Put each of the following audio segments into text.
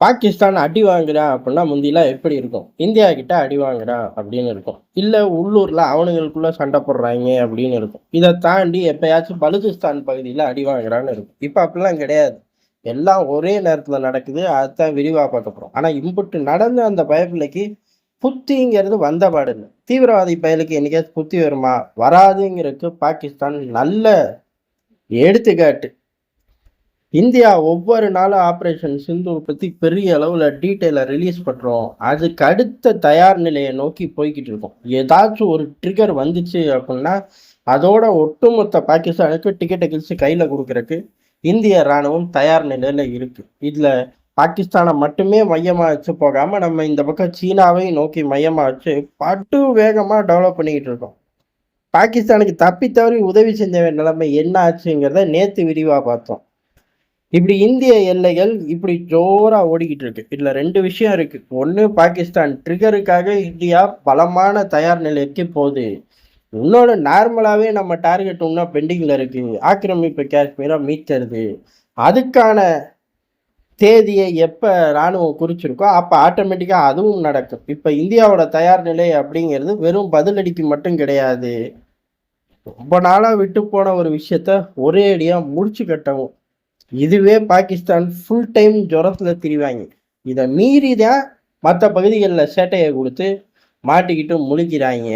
பாகிஸ்தான் அடி வாங்குறான் அப்படின்னா முந்திலாம் எப்படி இருக்கும்? இந்தியா கிட்ட அடி வாங்குறான் அப்படின்னு இருக்கும். இல்லை உள்ளூரில் அவனுங்களுக்குள்ள சண்டை போடுறாங்க அப்படின்னு இருக்கும். இதை தாண்டி எப்பயாச்சும் பலுச்சிஸ்தான் பகுதியில் அடி வாங்குறான்னு இருக்கும். இப்போ அப்படிலாம் கிடையாது. எல்லாம் ஒரே நேரத்தில் நடக்குது. அதுதான் விரிவாக பார்க்க போகிறோம் ஆனால் இம்புட்டு நடந்த அந்த பயப்பிள்ளைக்கு புத்திங்கிறது வந்த பாடு இல்லை. தீவிரவாதி பயலுக்கு என்னைக்காச்சும் புத்தி வருமா? வராதுங்கிறதுக்கு பாகிஸ்தான் நல்ல எடுத்துக்காட்டு. இந்தியா ஒவ்வொரு நாளும் ஆப்ரேஷன் சிந்து பற்றி பெரிய அளவில் டீட்டெயிலை ரிலீஸ் பண்ணுறோம் அதுக்கு அடுத்த தயார் நிலையை நோக்கி போய்கிட்டு இருக்கோம். ஏதாச்சும் ஒரு ட்ரிகர் வந்துச்சு அப்படின்னா அதோட ஒட்டுமொத்த பாகிஸ்தானுக்கு டிக்கெட்டை கிழிச்சு கையில் கொடுக்குறக்கு இந்திய இராணுவம் தயார் நிலையில் இருக்குது இதில் பாகிஸ்தானை மட்டுமே மையமாக வச்சு போகாமல் நம்ம இந்த பக்கம் சீனாவை நோக்கி மையமாக வச்சு பட்டு வேகமாக டெவலப் பண்ணிக்கிட்டு இருக்கோம். பாகிஸ்தானுக்கு தப்பி தவறி உதவி செஞ்ச நிலைமை என்ன ஆச்சுங்கிறத நேற்று விரிவாக பார்த்தோம். இப்படி இந்திய எல்லைகள் இப்படி ஜோராக ஓடிக்கிட்டு இருக்கு. இதில் ரெண்டு விஷயம் இருக்கு. ஒன்று பாகிஸ்தான் ட்ரிகருக்காக இந்தியா பலமான தயார் நிலைக்கு போகுது. இன்னொன்று நார்மலாகவே நம்ம டார்கெட் ஒன்றா பெண்டிங்கில் இருக்குது ஆக்கிரமிப்பு காஷ்மீரை மீட்கிறது. அதுக்கான தேதியை எப்போ இராணுவம் குறிச்சிருக்கோ அப்போ ஆட்டோமேட்டிக்காக அதுவும் நடக்கும். இப்போ இந்தியாவோட தயார் நிலை அப்படிங்கிறது வெறும் பதிலடிக்கு மட்டும் கிடையாது. ரொம்ப நாளாக விட்டு போன ஒரு விஷயத்த ஒரே அடியாக முடிச்சு கட்டவும். இதுவே பாகிஸ்தான் ஃபுல் டைம் ஜுரத்தில் திரிவாங்க. இதை மீறி தான் மற்ற பகுதிகளில் சேட்டையை கொடுத்து மாட்டிக்கிட்டு முழிக்கிறாங்க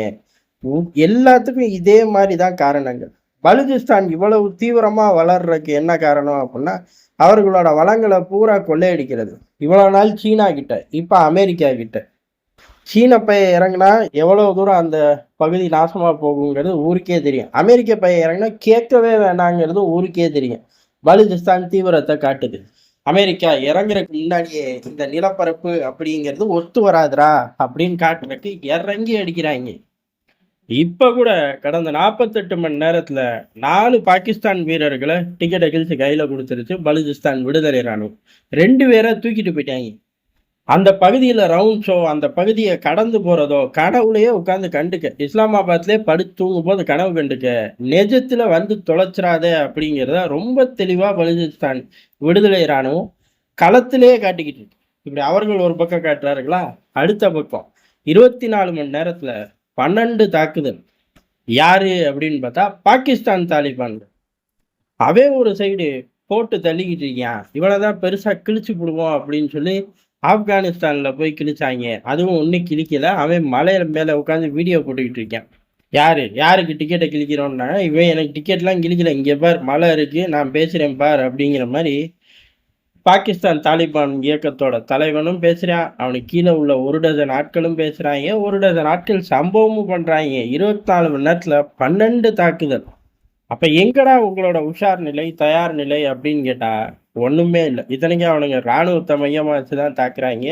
உ- எல்லாத்துக்கும் இதே மாதிரி தான் காரணங்கள். பலுஜிஸ்தான் இவ்வளவு தீவிரமாக வளர்றதுக்கு என்ன காரணம் அப்படின்னா அவர்களோட வளங்களை பூரா கொள்ளையடிக்கிறது. இவ்வளோ நாள் சீனா கிட்ட இப்போ அமெரிக்கா கிட்ட. சீன பைய இறங்குனா எவ்வளோ தூரம் அந்த பகுதி நாசமாக போகுங்கிறது ஊருக்கே தெரியும். அமெரிக்க பைய இறங்குனா கேட்கவே வேணாங்கிறது ஊருக்கே தெரியும். பலுஜிஸ்தான் தீவிரத்தை காட்டுது. அமெரிக்கா இறங்குறதுக்கு முன்னாடியே இந்த நிலப்பரப்பு அப்படிங்கிறது ஒத்து வராதுடா அப்படின்னு காட்டுறதுக்கு இறங்கி அடிக்கிறாங்க. இப்ப கூட கடந்த நாற்பத்தெட்டு மணி நேரத்துல நாலு பாகிஸ்தான் வீரர்களை டிக்கெட் அகிழ்ச்சி கையில கொடுத்துருச்சு பலுஜிஸ்தான் விடுதலை ராணுவம். ரெண்டு பேரை தூக்கிட்டு போயிட்டாங்க. அந்த பகுதியில் ரவுண்ட் ஷோ அந்த பகுதியை கடந்து போகிறதோ கனவுலையே உட்காந்து கண்டுக்க. இஸ்லாமாபாத்லேயே படுத்து தூங்கும் போது கனவு கண்டுக்க. நெஜத்தில் வந்து தொலைச்சிராதே அப்படிங்கிறத ரொம்ப தெளிவாக பலுச்சிஸ்தான் விடுதலை இராணுவம் களத்திலேயே காட்டிக்கிட்டு இருக்கு. இப்படி அவர்கள் ஒரு பக்கம் காட்டுறாருங்களா? அடுத்த பக்கம். இருபத்தி நாலு மணி நேரத்தில் பன்னெண்டு தாக்குதல். யாரு அப்படின்னு பார்த்தா பாகிஸ்தான் தாலிபான் அவன் ஒரு சைடு போட்டு தள்ளிக்கிட்டு இருக்கியான். இவனை தான் பெருசாக கிழிச்சு விடுவோம் அப்படின்னு சொல்லி ஆப்கானிஸ்தானில் போய் கிழிச்சாங்க. அதுவும் ஒன்றும் கிழிக்கல. அவன் மலையில மேலே உட்காந்து வீடியோ போட்டுக்கிட்டு இருக்கேன். யாரு? யாருக்கு டிக்கெட்டை கிழிக்கிறோன்னா இவன் எனக்கு டிக்கெட்லாம் கிழிக்கல. இங்கே பார் மலை இருக்கு. நான் பேசுகிறேன் பார் அப்படிங்கிற மாதிரி பாகிஸ்தான் தாலிபான் இயக்கத்தோட தலைவனும் பேசுகிறான் அவனுக்கு கீழே உள்ள ஒரு டசன் ஆட்களும் பேசுகிறாங்க ஒரு டசன் ஆட்கள் சம்பவமும் பண்ணுறாங்க இருபத்தி நாலு மணி நேரத்தில் பன்னெண்டு தாக்குதல். அப்போ எங்கடா உங்களோட உஷார் நிலை தயார் நிலை அப்படின்னு கேட்டால் ஒன்றுமே இல்லை. இத்தனைக்கும் அவனுங்க இராணுவத்தை மையமாக வச்சு தான் தாக்குறாங்க.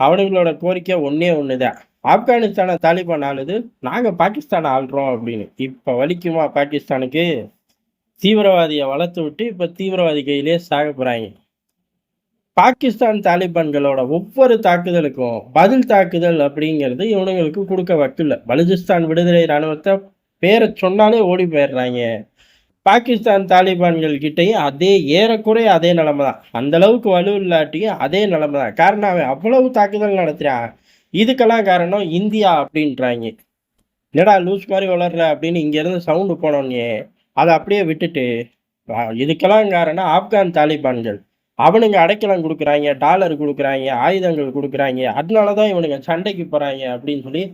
அவனுங்களோட கோரிக்கை ஒன்றே ஒன்று தான் ஆப்கானிஸ்தானை தாலிபான் ஆளுது நாங்கள் பாகிஸ்தானை ஆள்றோம் அப்படின்னு. இப்போ வலிக்குமா பாகிஸ்தானுக்கு? தீவிரவாதியை வளர்த்து விட்டு இப்போ தீவிரவாதி கையிலே சாக போகிறாங்க பாகிஸ்தான் தாலிபான்களோட ஒவ்வொரு தாக்குதலுக்கும் பதில் தாக்குதல் அப்படிங்கிறது இவனுங்களுக்கு கொடுக்க வக்கில்ல. பலுஜிஸ்தான் விடுதலை இராணுவத்தை பேரை சொன்னாலே ஓடி போயிடுறாங்க. பாகிஸ்தான் தாலிபான்கள் கிட்டேயும் அதே ஏறக்குறைய அதே நிலைமை தான் அந்த அளவுக்கு வலு இல்லாட்டியும் அதே நிலைமை தான் காரணம் அவன் அவ்வளவு தாக்குதல் நடத்துறான் இதுக்கெல்லாம் காரணம் இந்தியா அப்படின்றாங்க. என்னடா லூஸ் மாதிரி வளர்ற அப்படின்னு இங்கேருந்து சவுண்டு போனோன்னே அதை அப்படியே விட்டுட்டு இதுக்கெல்லாம் காரணம் ஆப்கான் தாலிபான்கள். அவனுங்க அடைக்கலம் கொடுக்குறாங்க டாலர் கொடுக்குறாங்க ஆயுதங்கள் கொடுக்குறாங்க. அதனால தான் இவனுங்க சண்டைக்கு போகிறாங்க அப்படின்னு சொல்லி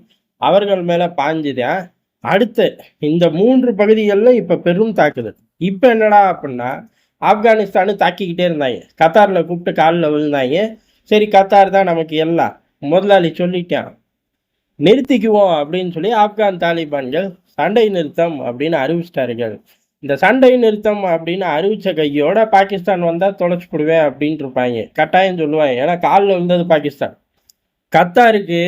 அவர்கள் மேலே பாஞ்சுதான் அடுத்து இந்த மூன்று பகுதிகளில் இப்போ பெரும் தாக்குதல். இப்போ என்னடா அப்படின்னா ஆப்கானிஸ்தானு தாக்கிக்கிட்டே இருந்தாங்க. கத்தாரில் கூப்பிட்டு காலில் விழுந்தாங்க. சரி கத்தார் தான் நமக்கு எல்லாம். முதலாளி சொல்லிட்டான் நிறுத்திக்குவோம் அப்படின்னு சொல்லி ஆப்கான் தாலிபான்கள் சண்டை நிறுத்தம் அப்படின்னு அறிவிச்சிட்டார்கள். இந்த சண்டை நிறுத்தம் அப்படின்னு அறிவிச்ச கையோட பாகிஸ்தான் வந்தால் தொலைச்சி போடுவேன் அப்படின்ட்டு இருப்பாங்க. கட்டாயம் சொல்லுவாங்க. ஏன்னா காலில் விழுந்தது பாகிஸ்தான். கத்தாருக்கு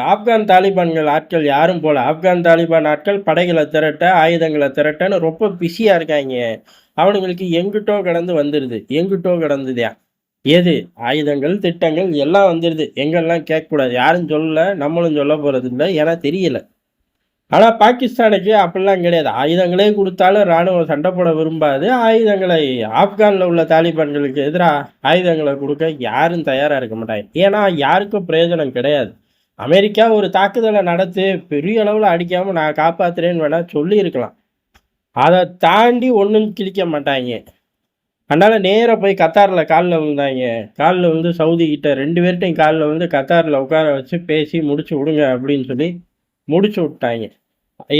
ஆப்கான் தாலிபான்கள் ஆட்கள் யாரும் போல. ஆப்கான் தாலிபான் ஆட்கள் படைகளை திரட்ட ஆயுதங்களை திரட்டன்னு ரொம்ப பிஸியாக இருக்காங்க. அவனுங்களுக்கு எங்கிட்டோ கடந்து வந்துடுது எங்கிட்டோ கடந்துதியா எது? ஆயுதங்கள் திட்டங்கள் எல்லாம் வந்துடுது எங்கெல்லாம் கேட்கக்கூடாது. யாரும் சொல்லல நம்மளும் சொல்ல போகிறது இல்லை ஏன்னா தெரியல. ஆனால் பாகிஸ்தானுக்கு அப்படிலாம் கிடையாது. ஆயுதங்களே கொடுத்தாலும் இராணுவம் சண்டை போட விரும்பாது. ஆயுதங்களை ஆப்கானில் உள்ள தாலிபான்களுக்கு எதிராக ஆயுதங்களை கொடுக்க யாரும் தயாராக இருக்க மாட்டாங்க. ஏன்னா யாருக்கும் பிரயோஜனம் கிடையாது. அமெரிக்கா ஒரு தாக்குதலை நடத்தி பெரிய அளவில் அடிக்காமல் நான் காப்பாத்துறேன்னு வேணால் சொல்லியிருக்கலாம். அதை தாண்டி ஒன்றும் கிழிக்க மாட்டாங்க. அதனால் நேராக போய் கத்தாரில் காலில் விழுந்தாங்க. காலில் வந்து சவுதி கிட்ட ரெண்டு பேர்ட்டையும் காலில் வந்து கத்தாரில் உட்கார வச்சு பேசி முடிச்சு விடுங்க அப்படின்னு சொல்லி முடிச்சு விட்டாங்க.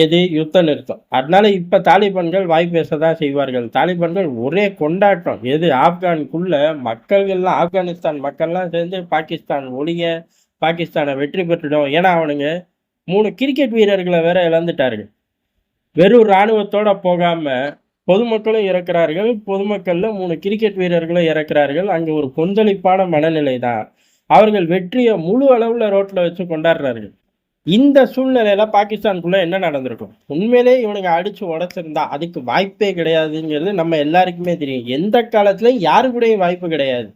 எது யுத்த நிறுத்தம். அதனால இப்போ தாலிபான்கள் வாய் பேச தான் செய்வார்கள். தாலிபான்கள் ஒரே கொண்டாட்டம். எது? ஆப்கானுக்குள்ள மக்கள்கள்லாம் ஆப்கானிஸ்தான் மக்கள்லாம் சேர்ந்து பாகிஸ்தான் ஒழிய பாகிஸ்தானை வெற்றி பெற்றுடும் ஏன்னா அவனுங்க மூணு கிரிக்கெட் வீரர்களை வேற இழந்துட்டார்கள். வெறும் இராணுவத்தோட போகாம பொதுமக்களும் இறக்கிறார்கள். பொதுமக்கள்ல மூணு கிரிக்கெட் வீரர்களும் இறக்கிறார்கள். அங்க ஒரு கொந்தளிப்பான மனநிலை தான் அவர்கள் வெற்றியை முழு அளவுல ரோட்ல வச்சு கொண்டாடுறார்கள். இந்த சூழ்நிலையில பாகிஸ்தானுக்குள்ள என்ன நடந்திருக்கும்? உண்மையிலே இவனுங்க அடிச்சு உடச்சிருந்தா அதுக்கு வாய்ப்பே கிடையாதுங்கிறது நம்ம எல்லாருக்குமே தெரியும். எந்த காலத்துலயும் யாரு கூடயும் வாய்ப்பு கிடையாது.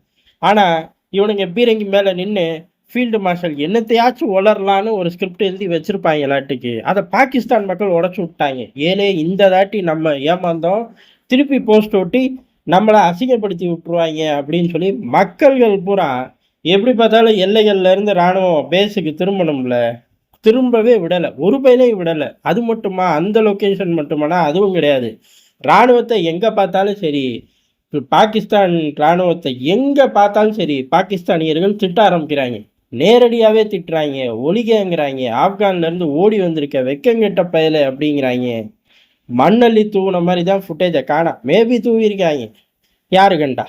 ஆனா இவனுங்க பீரங்கி மேல நின்று ஃபீல்டு மார்ஷல் என்னத்தையாச்சும் உளரலான்னு ஒரு ஸ்கிரிப்ட் எழுதி வச்சிருப்பாங்க எல்லாட்டுக்கு அதை பாகிஸ்தான் மக்கள் உடச்சு விட்டாங்க. ஏலே இந்த தாட்டி நம்ம ஏமாந்தோம். திருப்பி போஸ்ட் ஒட்டி நம்மளை அசிங்கப்படுத்தி விட்டுருவாங்க அப்படின்னு சொல்லி மக்கள்கள் பூரா எப்படி பார்த்தாலும் எல்லைகள்ல இருந்து ராணுவம் பேஸுக்கு திரும்பணும்ல. திரும்பவே விடலை. ஒரு பையனையும் விடலை. அது மட்டுமா? அந்த லொக்கேஷன் மட்டுமானா? அதுவும் கிடையாது. இராணுவத்தை எங்கே பார்த்தாலும் சரி பாகிஸ்தான் இராணுவத்தை எங்கே பார்த்தாலும் சரி பாகிஸ்தானியர்கள் திட்ட ஆரம்பிக்கிறாங்க. நேரடியாகவே திட்டுறாங்க ஒளிகங்கிறாங்க ஆப்கான்லேருந்து ஓடி வந்திருக்க வெக்கங்கெட்ட பயல அப்படிங்கிறாங்க. மண்ணள்ளி தூவின மாதிரி தான் ஃபுட்டேஜை காணா. மேபி தூவிருக்காங்க யாரு கண்டா?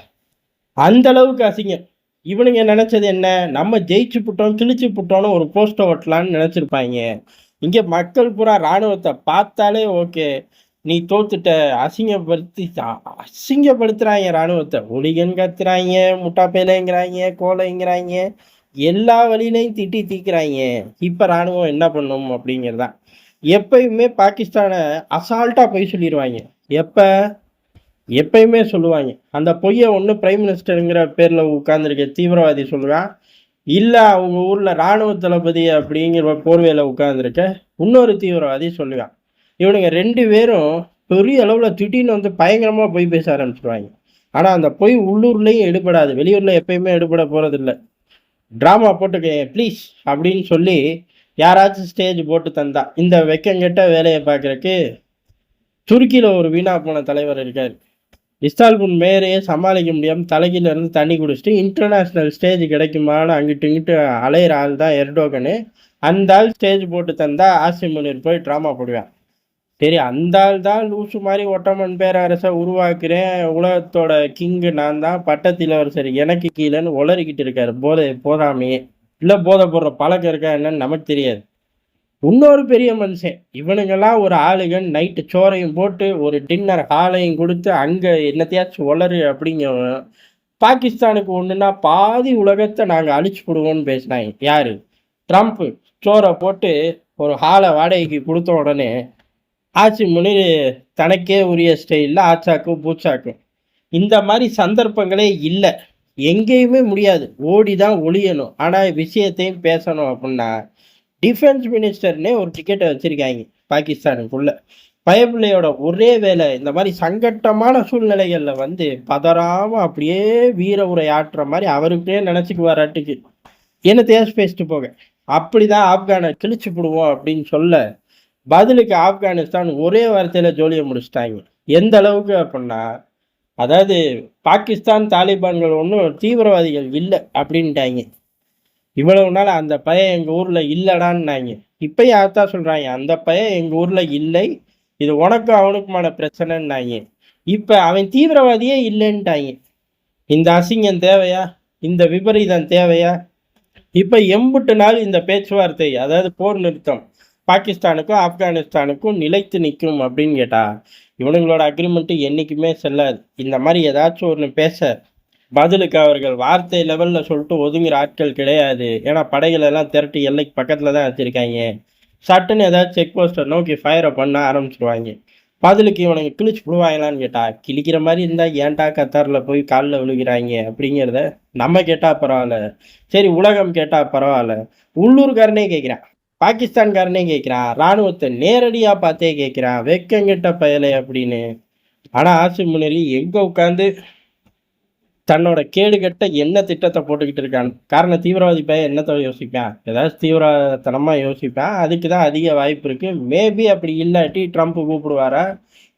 அந்த அளவுக்கு அசிங்கம். இவனுங்க நினச்சது என்ன? நம்ம ஜெயிச்சு புட்டோம் கிழிச்சு புட்டோம்னு ஒரு போஸ்ட்டை ஓட்டலான்னு நினச்சிருப்பாங்க. இங்கே மக்கள் பூரா ராணுவத்தை பார்த்தாலே ஓகே நீ தோத்துட்ட அசிங்கப்படுத்தி அசிங்கப்படுத்துகிறாங்க இராணுவத்தை ராணுவத்தை. ஒளிகன் கத்துறாங்க முட்டா பேலைங்கிறாங்க கோலைங்கிறாங்க. எல்லா வழியிலையும் திட்டி தீக்கிறாங்க இப்போ ராணுவம் என்ன பண்ணும் அப்படிங்கிறதா. எப்பயுமே பாகிஸ்தானை அசால்ட்டாக போய் சொல்லிடுவாங்க எப்போ? எப்பயுமே சொல்லுவாங்க அந்த பொய்யை ஒன்று பிரைம் மினிஸ்டருங்கிற பேரில் உட்காந்துருக்க தீவிரவாதி சொல்லுவான் இல்லை அவங்க ஊரில் இராணுவ தளபதி அப்படிங்கிற போர்வையில் உட்காந்துருக்க இன்னொரு தீவிரவாதி சொல்லுவான் இவனுங்க ரெண்டு பேரும் பெரிய அளவில் திடீர்னு வந்து பயங்கரமாக பொய் பேச ஆரம்பிச்சிருவாங்க ஆனால் அந்த பொய் உள்ளூர்லேயும் எடுபடாது. வெளியூரில் எப்பயுமே எடுபட போகிறதில்ல ட்ராமா போட்டுக்க ப்ளீஸ் அப்படின்னு சொல்லி யாராச்சும் ஸ்டேஜ் போட்டு தந்தா. இந்த வெக்கங்கெட்ட வேலையை பார்க்குறக்கு துருக்கியில் ஒரு வீணா போன தலைவர் இருக்கார். இஸ்தால்புல் மேயரையே சமாளிக்க முடியாமல் தலைகிலேருந்து இருந்து தண்ணி குடிச்சிட்டு இன்டர்நேஷ்னல் ஸ்டேஜ் கிடைக்குமான்னு அங்கிட்டு இங்கிட்டு அலையிற ஆள் தான் எர்டோகனு. அந்த ஆள் ஸ்டேஜ் போட்டு தந்தால் ஆசி முனிர் போய் ட்ராமா போடுவேன் சரி அந்த ஆள் தான் லூசு மாதிரி ஒட்டமன் பேரரசை உருவாக்குறேன். உலகத்தோட கிங்கு நான் தான். பட்டத்தில் சரி எனக்கு கீழேன்னு உளறிக்கிட்டு இருக்காரு. போதை போதாமே இல்லை போதை போடுற பழக்கம் இருக்கா என்னன்னு நமக்கு தெரியாது. இன்னொரு பெரிய மனுஷன். இவனுங்கெல்லாம் ஒரு ஆளுகள் நைட்டு சோறையும் போட்டு ஒரு டின்னர் ஹாலையும் கொடுத்து அங்கே என்னத்தையாச்சும் உளறு அப்படிங்கிறவன். பாகிஸ்தானுக்கு ஒன்றுனா பாதி உலகத்தை நாங்கள் அழிச்சு விடுவோம்னு பேசினாங்க. யார்? ட்ரம்ப்பு சோறை போட்டு ஒரு ஹாலை வாடகைக்கு கொடுத்த உடனே ஆட்சி முனி தனக்கே உரிய ஸ்டைலில் ஆச்சாக்கும் பூச்சாக்கும். இந்த மாதிரி சந்தர்ப்பங்களே இல்லை. எங்கேயுமே முடியாது. ஓடி தான் ஒளியணும் ஆனால் விஷயத்தையும் பேசணும் அப்படின்னா டிஃபென்ஸ் மினிஸ்டர்னே ஒரு டிக்கெட்டை வச்சுருக்காங்க பாகிஸ்தானுக்குள்ளே. பயப்பிள்ளையோட ஒரே வேலை இந்த மாதிரி சங்கட்டமான சூழ்நிலைகளில் வந்து பதறாமல் அப்படியே வீர உரை ஆட்டுற மாதிரி அவருக்கே நினச்சிக்குவாராட்டுக்கு என்ன தேஸ் பேசிட்டு போக? அப்படிதான் ஆப்கானை கிழிச்சு விடுவோம் அப்படின்னு சொல்ல பதிலுக்கு ஆப்கானிஸ்தான் ஒரே வார்த்தையில் ஜோலியை முடிச்சிட்டாங்க. எந்த அளவுக்கு அப்படின்னா அதாவது பாகிஸ்தான் தாலிபான்கள் ஒன்றும் தீவிரவாதிகள் இல்லை அப்படின்ட்டாங்க. இவ்வளவு நாள் அந்த பையன் எங்கள் ஊரில் இல்லைடான்னாங்க. இப்போ அதான் சொல்கிறாங்க அந்த பையன் எங்கள் ஊரில் இல்லை. இது உனக்கும் அவனுக்குமான பிரச்சனைன்னாங்க. இப்போ அவன் தீவிரவாதியே இல்லைன்ட்டாங்க. இந்த அசிங்கம் தேவையா? இந்த விபரீதம் தேவையா? இப்போ எம்புட்டு நாள் இந்த பேச்சுவார்த்தை அதாவது போர் நிறுத்தம். பாகிஸ்தானுக்கும் ஆப்கானிஸ்தானுக்கும் நிலைத்து நிற்கும் அப்படின்னு கேட்டா இவனுங்களோட அக்ரிமெண்ட்டு என்றைக்குமே செல்லாது. இந்த மாதிரி ஏதாச்சும் ஒன்று பேச பதிலுக்கு அவர்கள் வார்த்தை லெவலில் சொல்லிட்டு ஒதுங்குற ஆட்கள் கிடையாது. ஏன்னா படைகளெல்லாம் திரட்டி எல்லைக்கு பக்கத்தில் தான் வச்சுருக்காங்க. சட்டுன்னு ஏதாச்சும் செக் போஸ்ட்டை நோக்கி ஃபயரை பண்ண ஆரம்பிச்சிருவாங்க. பதிலுக்கு இவனுங்க கிழிச்சு விடுவாங்களான்னு கேட்டா கிழிக்கிற மாதிரி இருந்தால் ஏன்டா கத்தாரில் போய் காலில் விழுகிறாங்க அப்படிங்கிறத நம்ம கேட்டால் பரவாயில்ல. சரி உலகம் கேட்டால் பரவாயில்ல. உள்ளூர்காரனே கேட்குறான் பாகிஸ்தான்காரனே கேட்குறான் ராணுவத்தை நேரடியாக பார்த்தே கேட்குறான் வெக்கங்கிட்ட பயலை அப்படின்னு. ஆனால் ஆசிம் முனரி எங்கே உட்காந்து தன்னோட கேடுகட்ட என்ன திட்டத்தை போட்டுக்கிட்டு இருக்கான்? காரணம் தீவிரவாதி பையன் என்னத்தை யோசிப்பேன்? ஏதாவது தீவிரத்தனமாக யோசிப்பேன். அதுக்கு தான் அதிக வாய்ப்பு இருக்குது மேபி அப்படி இல்லாட்டி ட்ரம்ப் கூப்பிடுவாரா?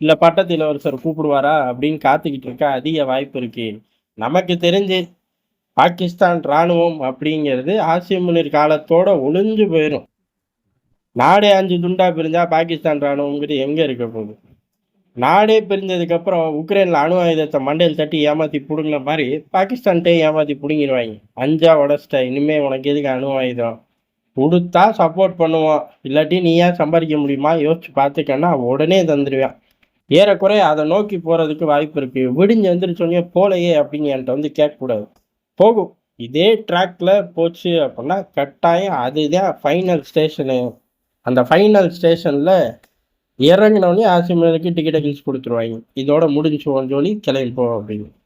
இல்லை பட்டத்து இளவரசர் கூப்பிடுவாரா? அப்படின்னு காத்துக்கிட்டு இருக்க அதிக வாய்ப்பு இருக்குது நமக்கு தெரிஞ்சு பாகிஸ்தான் இராணுவம் அப்படிங்கிறது ஆசிய முனிர் காலத்தோட ஒளிஞ்சு போயிடும் நாடே அஞ்சு துண்டா பிரிஞ்சா பாகிஸ்தான் ராணுவங்கிறது எங்கே இருக்க போகுது நாடே பிரிஞ்சதுக்கப்புறம் உக்ரைனில் அணு ஆயுதத்தை மண்டையில் தட்டி ஏமாற்றி பிடுங்கின மாதிரி பாகிஸ்தான்கிட்டே ஏமாற்றி பிடுங்கிடுவாங்க. அஞ்சா உடச்சிட்ட இனிமே உனக்கு எதுக்கு அணு ஆயுதம்? கொடுத்தா சப்போர்ட் பண்ணுவோம் இல்லாட்டி நீ ஏன் சம்பாதிக்க முடியுமா? யோசிச்சு பார்த்துக்கன்னா உடனே தந்துடுவேன் ஏறக்குறைய அதை நோக்கி போகிறதுக்கு வாய்ப்பு இருக்குது விடிஞ்சு எந்திரிச்சோடனே போலையே அப்படின்னு என்கிட்ட வந்து கேட்கக்கூடாது. போகும். இதே ட்ராக்ல போச்சு அப்படின்னா கட்டாயம் அதுதான் ஃபைனல் ஸ்டேஷனு அந்த ஃபைனல் ஸ்டேஷனில் இறங்கினோடனே ஆசிமேலுக்கு டிக்கெட்டை கிழிச்சு கொடுத்துருவாங்க. இதோட முடிஞ்சு சொல்லி கிளம்பி போ அப்படின்னு.